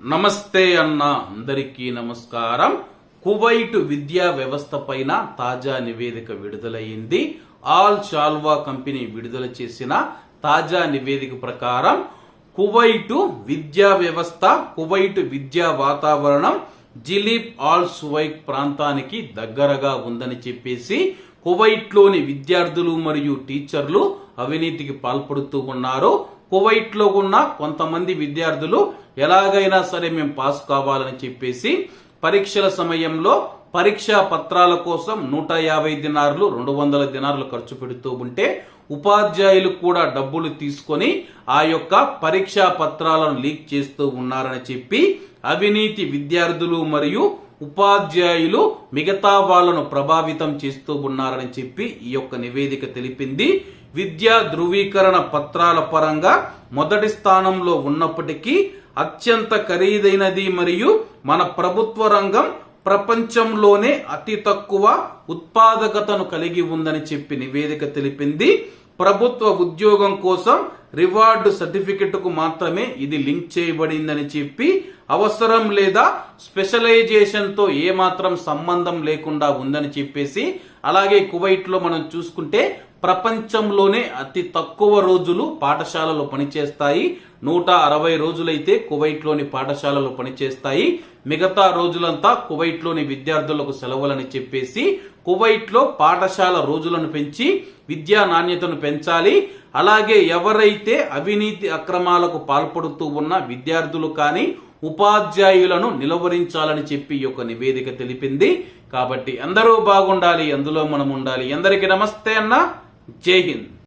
నమస్తే అన్న అందరికీ నమస్కారం. కువైట్ విద్యా వ్యవస్థ పైన తాజా నివేదిక విడుదలయ్యింది. ఆల్ షాల్వా కంపెనీ విడుదల చేసిన తాజా నివేదిక ప్రకారం కువైటు విద్యా వ్యవస్థ కువైట్ విద్యా వాతావరణం జిలీప్ ఆల్ సువైక్ ప్రాంతానికి దగ్గరగా ఉందని చెప్పేసి కువైట్లోని విద్యార్థులు మరియు టీచర్లు అవినీతికి పాల్పడుతూ ఉన్నారు. కువైట్లో ఉన్న కొంతమంది విద్యార్థులు ఎలాగైనా సరే మేము పాస్ కావాలని చెప్పేసి పరీక్షల సమయంలో పరీక్షా పత్రాల కోసం నూట యాభై దినార్లు రెండు వందల దినార్లు ఖర్చు పెడుతూ ఉంటే ఉపాధ్యాయులు కూడా డబ్బులు తీసుకొని ఆ యొక్క పరీక్షా పత్రాలను లీక్ చేస్తూ ఉన్నారని చెప్పి అవినీతి విద్యార్థులు మరియు ఉపాధ్యాయులు మిగతా వాళ్ళను ప్రభావితం చేస్తూ ఉన్నారని చెప్పి ఈ యొక్క నివేదిక తెలిపింది. విద్యా ధృవీకరణ పత్రాల పరంగా మొదటి స్థానంలో ఉన్నప్పటికీ అత్యంత ఖరీదైనది మరియు మన ప్రభుత్వ రంగం ప్రపంచంలోనే అతి తక్కువ ఉత్పాదకతను కలిగి ఉందని చెప్పి నివేదిక తెలిపింది. ప్రభుత్వ ఉద్యోగం కోసం రివార్డు సర్టిఫికెట్కు మాత్రమే ఇది లింక్ చేయబడిందని చెప్పి అవసరం లేదా స్పెషలైజేషన్తో ఏమాత్రం సంబంధం లేకుండా ఉందని చెప్పేసి అలాగే కువైట్లో మనం చూసుకుంటే ప్రపంచంలోనే అతి తక్కువ రోజులు పాఠశాలలు పనిచేస్తాయి. నూట అరవై రోజులైతే కువైట్లోని పాఠశాలలు పనిచేస్తాయి. మిగతా రోజులంతా కువైట్లోని విద్యార్థులకు సెలవులని చెప్పేసి కువైట్లో పాఠశాల రోజులను పెంచి విద్యా నాణ్యతను పెంచాలి. అలాగే ఎవరైతే అవినీతి అక్రమాలకు పాల్పడుతూ ఉన్న విద్యార్థులు కానీ ఉపాధ్యాయులను నిలవరించాలని చెప్పి ఈ యొక్క నివేదిక తెలిపింది. కాబట్టి అందరూ బాగుండాలి అందులో మనం ఉండాలి. అందరికీ నమస్తే అన్న. జై హింద్.